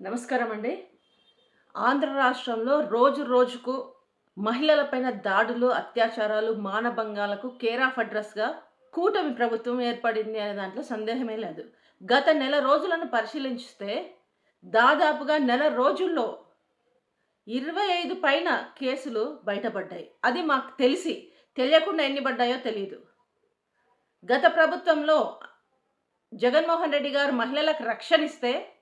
నమస్కారం అండి. ఆంధ్ర రాష్ట్రంలో రోజు రోజుకు మహిళలపైన దాడులు అత్యాచారాలు మానభంగాలకు కేర్ ఆఫ్ అడ్రస్గా కూటమి ప్రభుత్వం ఏర్పడింది అనే దాంట్లో సందేహమే లేదు. గత నెల రోజులను పరిశీలించితే దాదాపుగా నెల రోజుల్లో ఇరవై ఐదు పైన కేసులు బయటపడ్డాయి. అది మాకు తెలిసి తెలియకుండా ఎన్ని పడ్డాయో తెలియదు గత ప్రభుత్వంలో జగన్మోహన్ రెడ్డి గారు మహిళలకు రక్షణిస్తే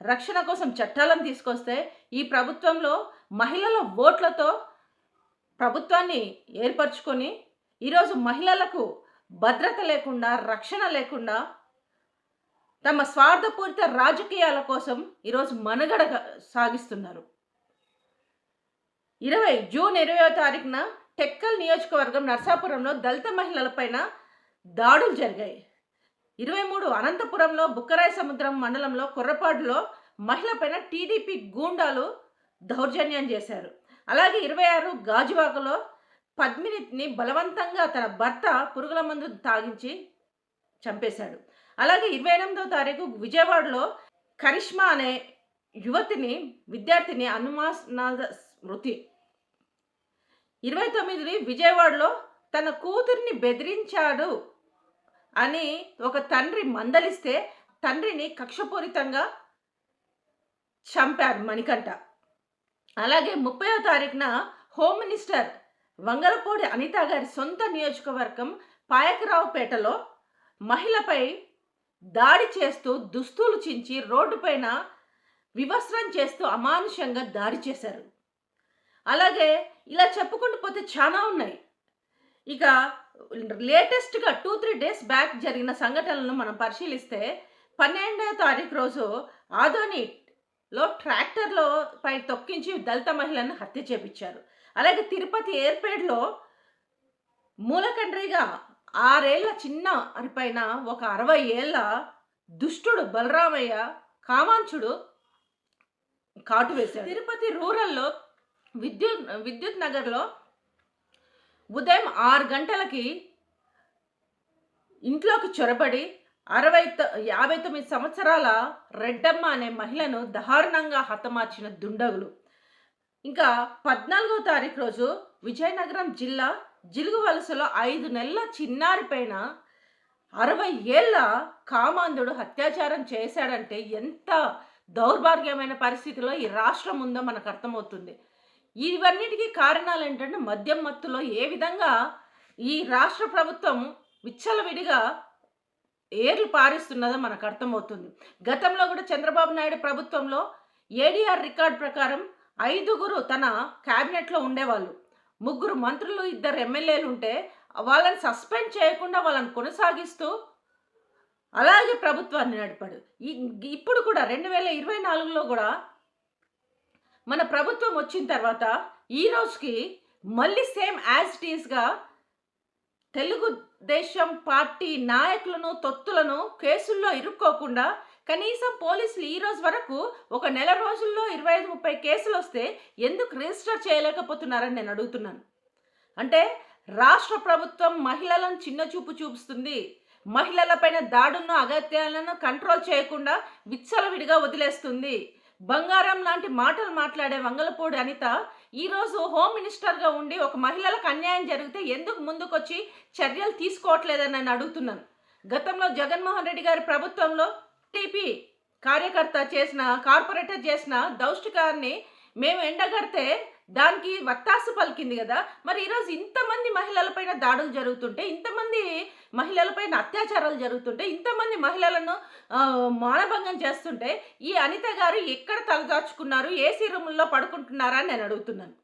రక్షణ కోసం చట్టాలను తీసుకొస్తే ఈ ప్రభుత్వంలో మహిళల ఓట్లతో ప్రభుత్వాన్ని ఏర్పరచుకొని ఈరోజు మహిళలకు భద్రత లేకుండా రక్షణ లేకుండా తమ స్వార్థపూరిత రాజకీయాల కోసం ఈరోజు మనుగడ సాగిస్తున్నారు. ఇరవై జూన్ ఇరవయో తారీఖున టెక్కల్ నియోజకవర్గం నర్సాపురంలో దళిత మహిళలపైన దాడులు జరిగాయి. ఇరవై మూడు అనంతపురంలో బుక్కరాయ సముద్రం మండలంలో కుర్రపాడులో మహిళపైన టీడీపీ గూండాలు దౌర్జన్యం చేశారు. అలాగే ఇరవై ఆరు గాజువాకలో పద్మినిని బలవంతంగా తన భర్త పురుగుల మందు తాగించి చంపేశాడు. అలాగే ఇరవై ఎనిమిదో తారీఖు విజయవాడలో కరిష్మా అనే యువతిని విద్యార్థిని అనుమానాద స్మృతి ఇరవై తొమ్మిది విజయవాడలో తన కూతురిని బెదిరించాడు అని ఒక తండ్రి మందలిస్తే తండ్రిని కక్షపూరితంగా చంపారు మణికంఠ. అలాగే ముప్పయో తారీఖున హోమ్ మినిస్టర్ వంగలపూడి అనిత గారి సొంత నియోజకవర్గం పాయకరావుపేటలో మహిళపై దాడి చేస్తూ దుస్తులు చించి రోడ్డుపైన వివస్త్రం చేస్తూ అమానుషంగా దాడి చేశారు. అలాగే ఇలా చెప్పుకుంటూ పోతే చాలా ఉన్నాయి. ఇక లేటెస్ట్గా టూ త్రీ డేస్ బ్యాక్ జరిగిన సంఘటనలను మనం పరిశీలిస్తే పన్నెండవ తారీఖు రోజు ఆధోనిలో ట్రాక్టర్లో పై తొక్కించి దళిత మహిళను హత్య చేపించారు. అలాగే తిరుపతి ఎయిర్పేడ్లో మూలకండ్రిగా ఆరేళ్ళ చిన్న పైన ఒక అరవై ఏళ్ళ దుష్టుడు బలరామయ్య కామాంచుడు కాటు వేశాడు. తిరుపతి రూరల్లో విద్యుత్ విద్యుత్ నగర్లో ఉదయం ఆరు గంటలకి ఇంట్లోకి చొరబడి అరవై యాభై తొమ్మిది సంవత్సరాల రెడ్డమ్మ అనే మహిళను దారుణంగా హతమార్చిన దుండగులు. ఇంకా పద్నాలుగో తారీఖు రోజు విజయనగరం జిల్లా జిలుగు వలసలో ఐదు నెలల చిన్నారి పైన అరవై ఏళ్ళ కామాంధుడు అత్యాచారం చేశాడంటే ఎంత దౌర్భాగ్యమైన పరిస్థితిలో ఈ రాష్ట్రం ఉందో మనకు అర్థమవుతుంది. ఇవన్నిటికీ కారణాలు ఏంటంటే మద్యం మత్తులో ఏ విధంగా ఈ రాష్ట్ర ప్రభుత్వం విచ్చలవిడిగా ఏర్లు పారిస్తున్నదో మనకు అర్థమవుతుంది. గతంలో కూడా చంద్రబాబు నాయుడు ప్రభుత్వంలో ఏడీఆర్ రికార్డ్ ప్రకారం ఐదుగురు తన క్యాబినెట్లో ఉండేవాళ్ళు. ముగ్గురు మంత్రులు ఇద్దరు ఎమ్మెల్యేలు ఉంటే వాళ్ళని సస్పెండ్ చేయకుండా వాళ్ళని కొనసాగిస్తూ అలాగే ప్రభుత్వాన్ని నడిపాడు. ఇప్పుడు కూడా రెండు వేల ఇరవై నాలుగులో కూడా మన ప్రభుత్వం వచ్చిన తర్వాత ఈ రోజుకి మళ్ళీ సేమ్ యాజ్ ఇట్ ఈస్గా తెలుగుదేశం పార్టీ నాయకులను తొత్తులను కేసుల్లో ఇరుక్కోకుండా కనీసం పోలీసులు ఈ రోజు వరకు ఒక నెల రోజుల్లో ఇరవై ఐదు ముప్పై కేసులు వస్తే ఎందుకు రిజిస్టర్ చేయలేకపోతున్నారని నేను అడుగుతున్నాను. అంటే రాష్ట్ర ప్రభుత్వం మహిళలను చిన్న చూపు చూపిస్తుంది. మహిళలపైన దాడులను అగత్యాలను కంట్రోల్ చేయకుండా విచ్చలవిడిగా వదిలేస్తుంది. బంగారం లాంటి మాటలు మాట్లాడే వంగలపూడి అనిత ఈరోజు హోమ్ మినిస్టర్గా ఉండి ఒక మహిళలకు అన్యాయం జరిగితే ఎందుకు ముందుకొచ్చి చర్యలు తీసుకోవట్లేదని నేను అడుగుతున్నాను. గతంలో జగన్మోహన్ రెడ్డి గారి ప్రభుత్వంలో టీపీ కార్యకర్త చేసిన కార్పొరేటర్ చేసిన దౌష్టికాన్ని మేము ఎండగడితే దానికి వత్తాసు పలికింది కదా. మరి ఈరోజు ఇంతమంది మహిళలపైన దాడులు జరుగుతుంటే ఇంతమంది మహిళలపైన అత్యాచారాలు జరుగుతుంటే ఇంతమంది మహిళలను మానభంగం చేస్తుంటే ఈ అనిత గారు ఎక్కడ తలదాచుకున్నారు ఏసీ రూముల్లో పడుకుంటున్నారా అని నేను అడుగుతున్నాను.